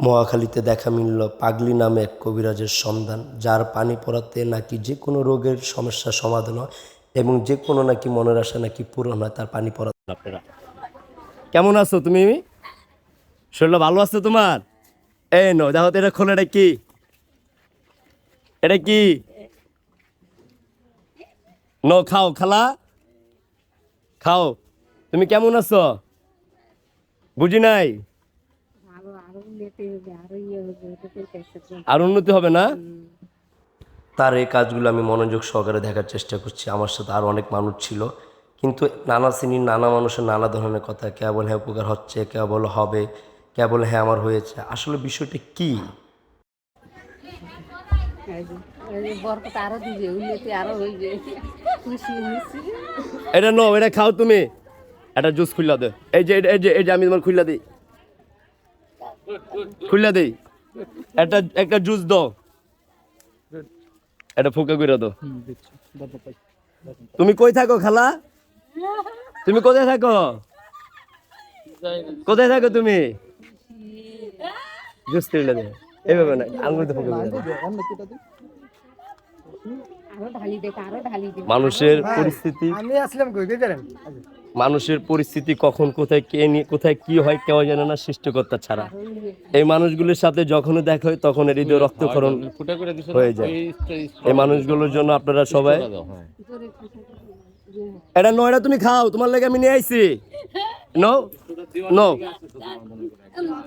মহাখালীতে দেখা মিলল পাগলি নামে এক কবিরাজের সন্ধান যার পানি পড়াতে নাকি যে কোনো রোগের সমস্যা সমাধান হয় এবং যে কোনো নাকি মনের আশা নাকি পূরণ হয় তার পানি পড়াতে আপনারা। কেমন আছো তুমি শরীর ভালো আছো তোমার? এই নো দেখো তো এটা খোলা এটা কি? এটা কি? ন খাও খালা। খাও। তুমি কেমন আছো? বুঝি নাই? আরও আরও আরও আর উন্নতি হবে না? তার এই কাজগুলো আমি মনোযোগ সহকারে দেখার চেষ্টা করছি। আমার সাথে আরও অনেক মানুষ ছিল। কিন্তু নানা শ্রেণির নানা মানুষের নানা ধরনের কথা কেবল হ্যাঁ উপকার হচ্ছে কে বলে হবে কে বলে হ্যাঁ আমার হয়েছে। আসলে বিষয়টা কি? আরও আরও এটা নো এটা খাও তুমি। এটা জুস খুললা দে। এই যে এই যে এই যে আমি তোমার খুললা দিই। খুললা দিই। একটা একটা জুস দাও। এটা ফুকা করে দাও। তুমি কই থাকো খালা? তুমি কোথায় থাকো? কোথায় থাকো তুমি? জুস খুললা দে। এইভাবে না আঙুলতে ফুকা করে দাও। আরও ঢালি দে আরও দে। মানুষের পরিস্থিতি। আমি আসলাম কই জানেন মানুষের পরিস্থিতি কখন কোথায় কে নিয়ে কোথায় কি হয় কেউ জানে না সৃষ্টিকর্তা ছাড়া। এই মানুষগুলোর সাথে যখনই দেখা হয় তখন এর হৃদয় দিছো হয়ে যায়। এই মানুষগুলোর জন্য আপনারা সবাই এটা নয়টা তুমি খাও তোমার লেগে আমি নিয়ে আইছি। নো নো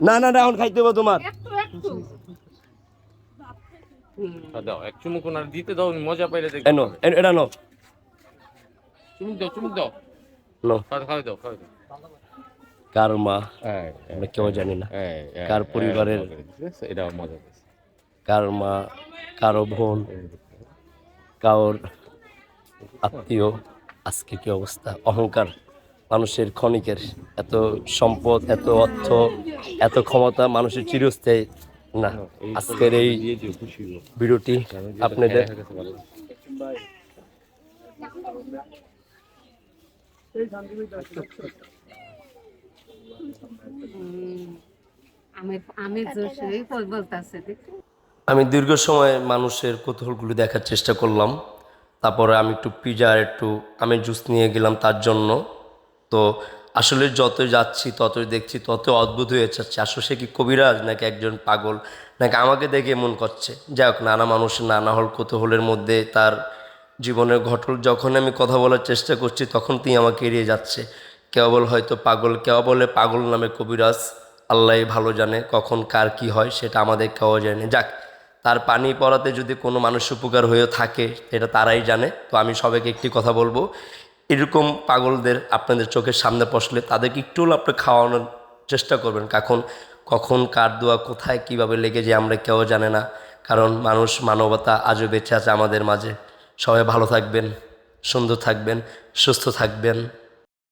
না না না এখন খাইতে হবে তোমার। দাও এক চুমুক ওনার দিতে দাও মজা পাইলে দেখো এটা নো চুমুক দাও চুমুক দাও। কার মা আমরা কেউ জানি না কার পরিবারের মজা এটা মজা কার মা কারও বোন কারোর আত্মীয় আজকে কি অবস্থা অহংকার মানুষের ক্ষণিকের এত সম্পদ এত অর্থ এত ক্ষমতা মানুষের চিরস্থায়ী না আজকের এই ভিডিওটি আপনাদের দেখা গেছে ভালো আমের আমের জোশে কই বলতাছে দেখো আমি দীর্ঘ সময় মানুষের কৌতূহলগুলো দেখার চেষ্টা করলাম। তারপরে আমি একটু পিজা আর একটু আমি জুস নিয়ে গেলাম তার জন্য। তো আসলে যতই যাচ্ছি ততই দেখছি তত অদ্ভুত হয়ে যাচ্ছে। আসলে সে কি কবিরাজ নাকি একজন পাগল? নাকি আমাকে দেখে মন করছে? যাই হোক নানা মানুষের নানা হল কৌতূহলের মধ্যে তার জীবনের ঘটল, যখন আমি কথা বলার চেষ্টা করছি, তখন তিনি আমাকে এড়িয়ে যাচ্ছে। কেউ বল হয়তো পাগল, কেউ বলে পাগল নামে কবিরাজ, আল্লাহ ভালো জানে কখন কার কি হয়, সেটা আমাদের কেউ জানে। যাক, তার পানি পড়াতে যদি কোনো মানুষ উপকার হয়ে থাকে, এটা তারাই জানে। তো আমি সবাইকে একটি কথা বলব, এরকম পাগলদের আপনাদের চোখের সামনে পশলে তাদেরকে একটু আপনি খাওয়ানোর চেষ্টা করবেন। কখন কখন কার দোয়া কোথায়, কীভাবে লেগে যায় আমরা কেউ জানে না। কারণ মানুষ মানবতা আজও বেঁচে আছে আমাদের মাঝে। সবাই ভালো থাকবেন সুন্দর থাকবেন সুস্থ থাকবেন।